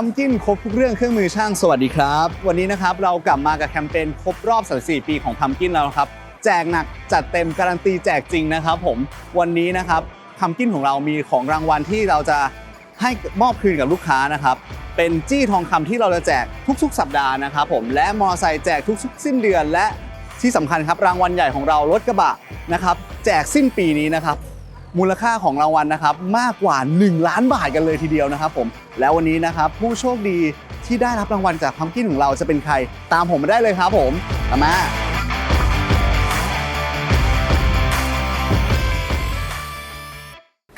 พัมกินครบทุกเรื่องเครื่องมือช่างสวัสดีครับ วันนี้นะครับเรากลับมากับแคมเปญครบรอบ 34 ปีของพัมกินแล้วครับ แจกหนักจัดเต็มการันตีแจกจริงนะครับผมวันนี้นะครับพัมกินของเรามีของรางวัลที่เราจะให้มอบคืนกับลูกค้านะครับเป็นจี้ทองคำที่เราจะแจกทุกๆ สัปดาห์นะครับผมและมอไซค์แจกทุกๆ สิ้นเดือนและที่สำคัญครับรางวัลใหญ่ของเรารถกระบะนะครับแจกสิ้นปีนี้นะครับ มูลค่าของรางวัลนะครับมากกว่า 1 ล้านบาทกันเลยทีเดียวนะครับผมแล้ววันนี้นะครับผู้โชคดีที่ได้รับรางวัลจากพัมกินของเราจะเป็นใคร ตามผมมาได้เลยครับผมตามมา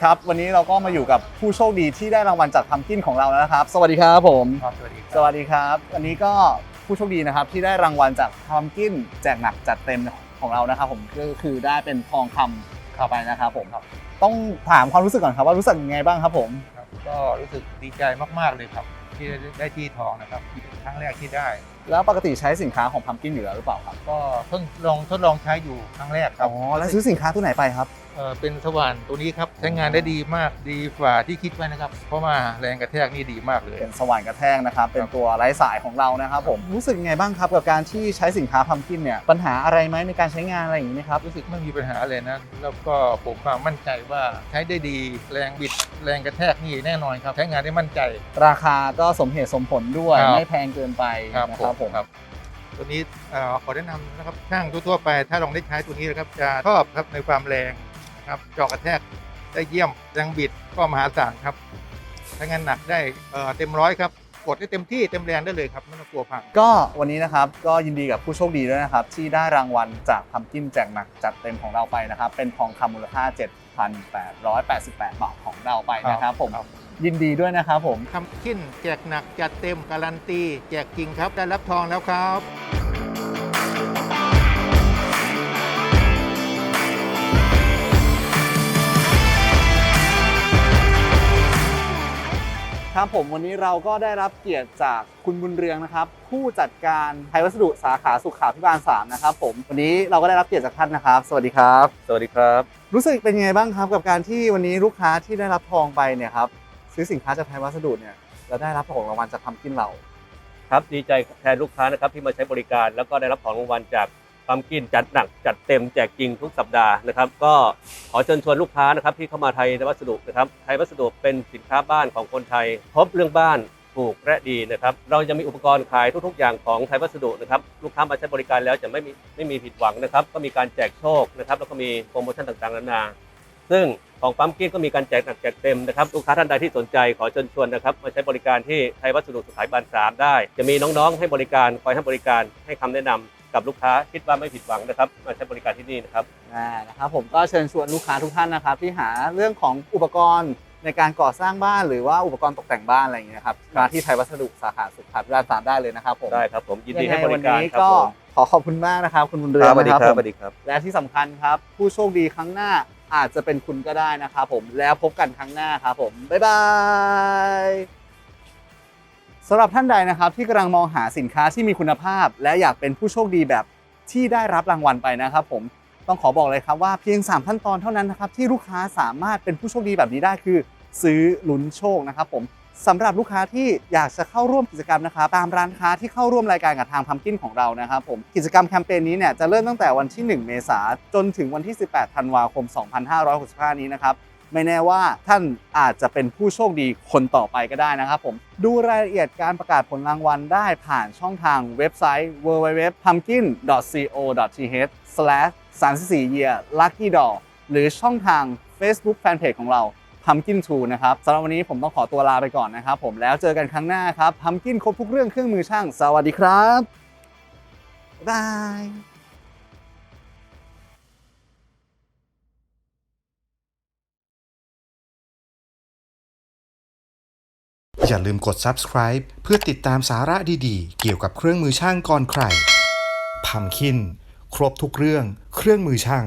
ครับวันนี้เราก็มาอยู่กับผู้โชคดีที่ได้รางวัลจากพัมกินของเราแล้วนะครับ สวัสดีครับผม ครับสวัสดีคสรับวัสดีครับ อันนี้ก็ผู้โชคดีนะครับที่ได้รางวัลจากพัมกินแจกหนักจัดเต็มของเรานะครับผมก็คือได้เป็นทองคำเข้าไปนะครับผมครับ ต้องถามความรู้สึกก่อนครับว่ารู้สึกยังไงบ้างครับผม ครับก็รู้สึกดีใจมาก ๆ เลยครับ ที่ได้ได้ที่ทองนะครับ รั้งแรกที่ได้ แล้วปกติใช้สินค้าของพัมกินอยู่แล้วหรือเปล่าครับก็เพิ่งลองทดลองใช้อยู่ครั้งแรกครัอ๋บอแล้วซื้อสินค้าตัวไหนไปครับ เออเป็นสว่านตัวนี้ครับใช้งานได้ดีมากดีกว่าที่คิดไว้นะครับ เพราะว่าแรงกระแทกนี่ดีมากเลย เป็นสว่านกระแทกนะครับ เป็นตัวไร้สายของเรานะครับผมรู้สึกยังไงบ้างครับกับการที่ใช้สินค้าพัมกินเนี่ยปัญหาอะไรไหมในการใช้งานอะไรอย่างนี้ไหมครับ รู้สึกไม่มีปัญหาเลยนะ แล้วก็ผมความมั่นใจว่าใช้ได้ดีแรงบิดแรงกระแทกนี่แน่นอนครับ ใช้งานได้มั่นใจ ราคาก็สมเหตุสมผลด้วย ครับ ไม่แพงเกินไปครับนะครับผม ครับ ตัวนี้เอ่อขอแนะนำนะครับช่างทั่วๆไป ถ้าลองได้ใช้ตัวนี้นะครับจะชอบครับในความแรงนะครับเจาะกระแทกได้เยี่ยมแรงบิดก็มหาศาลครับใช้งานหนักได้เอ่อเต็มร้อยครับกดได้เต็มที่เต็มแรงได้เลยครับไม่ต้องกลัวพัง ก็วันนี้นะครับก็ยินดีกับผู้โชคดีด้วยนะครับ ที่ได้รางวัลจากพัมกินแจกหนักจัดเต็มของเราไปนะครับ เป็นทองคำมูลค่า 7,888 บาทของเราไปนะครับผม ครับ ยินดีด้วยนะครับผม ทำขึ้นแจกหนักจัดเต็มการันตี แจกจริงครับ ได้รับทองแล้วครับ ครับผมวันนี้เราก็ได้รับเกียรติจากคุณบุญเรืองนะครับ ผู้จัดการไทยวัสดุสาขาสุขาพิบาล3นะครับผมวันนี้เราก็ได้รับเกียรติจากท่านนะครับ สวัสดีครับ สวัสดีครับ รู้สึกเป็นยังไงบ้างครับกับการที่วันนี้ลูกค้าที่ได้รับทองไปเนี่ยครับ ซื้อสินค้าจากไทยวัสดุเนี่ยแล้วได้รับของรางวัลจากพัมกินเรา ครับดีใจแทนลูกค้านะครับที่มาใช้บริการ แล้วก็ได้รับของรางวัลจากปั๊มกินจัดหนักจัดเต็มแจกจริงทุกสัปดาห์นะครับ ก็ขอเชิญชวนลูกค้านะครับที่เข้ามาไทยวัสดุนะครับไทยวัสดุเป็นสินค้าบ้านของคนไทยครบเรื่องบ้านถูกและดีนะครับ เราจะมีอุปกรณ์ขายทุกๆอย่างของไทยวัสดุนะครับ ลูกค้ามาใช้บริการแล้วจะไม่มีไม่มีผิดหวังนะครับ ก็มีการแจกโชคนะครับ แล้วก็มีโปรโมชั่นต่างๆนานา ซึ่งของปั๊มกินก็มีการแจกหนักแจกเต็มนะครับลูกค้าท่านใดที่สนใจขอเชิญชวนนะครับมาใช้บริการที่ไทยวัสดุสุขายบานสามได้ จะมีน้องๆ ให้บริการคอยให้บริการให้คำแนะนำกับลูกค้าคิดว่าไม่ผิดหวังนะครับมาใช้บริการที่นี่นะครับอ่านะครับผมก็เชิญชวนลูกค้าทุกท่านนะครับ ที่หาเรื่องของอุปกรณ์ในการก่อสร้างบ้านหรือว่าอุปกรณ์ตกแต่งบ้านอะไรอย่างเงี้ยนะครับมาที่ไทยวัสดุสาขาสุขาพิบาลสามได้เลยนะครับผมได้ครับผมยินดียังไงให้บวัรินการนี้ครับก็ผมขอขอบคุณมากนะครับ คุณบุญเรืองสวัสดีนะคครัรับบสวัสดีครับและที่สำคัญครับ ผู้โชคดีครั้งหน้า อาจจะเป็นคุณก็ได้นะครับผมแล้วพบกันครั้งหน้าครับผม บ๊ายบายสำหรับท่านใดนะครับที่กำลังมองหาสินค้าที่มีคุณภาพ และอยากเป็นผู้โชคดีแบบที่ได้รับรางวัลไปนะครับผมต้องขอบอกเลยครับว่าเพียง 3 ขั้นตอนเท่านั้นนะครับที่ลูกค้าสามารถเป็นผู้โชคดีแบบนี้ได้คือ ซื้อลุ้นโชคนะครับผม สำหรับลูกค้าที่อยากจะเข้าร่วมกิจกรรมนะครับตามร้านค้าที่เข้าร่วมรายการกับทางพัมกินของเรานะครับผมกิจกรรมแคมเปญนี้เนี่ยจะเริ่มตั้งแต่วันที่ 1 เมษายนจนถึงวันที่ 18 ธันวาคม 2565 นี้นะครับไม่แน่ว่าท่านอาจจะเป็นผู้โชคดีคนต่อไปก็ได้นะครับผมดูรายละเอียดการประกาศผลรางวัลได้ผ่านช่องทางเว็บไซต์ www.pumpkin.co.th/34year lucky draw หรือช่องทาง Facebook Fanpage ของเรา Pumpkin 2นะครับสำหรับวันนี้ผมต้องขอตัวลาไปก่อนนะครับผมแล้วเจอกันครั้งหน้าครับ Pumpkin ครบทุกเรื่องเครื่องมือช่าง สวัสดีครับบายบายอย่าลืมกด subscribe เพื่อติดตามสาระดีๆ เกี่ยวกับเครื่องมือช่างก่อนใครพัมคิน ครบทุกเรื่อง เครื่องมือช่าง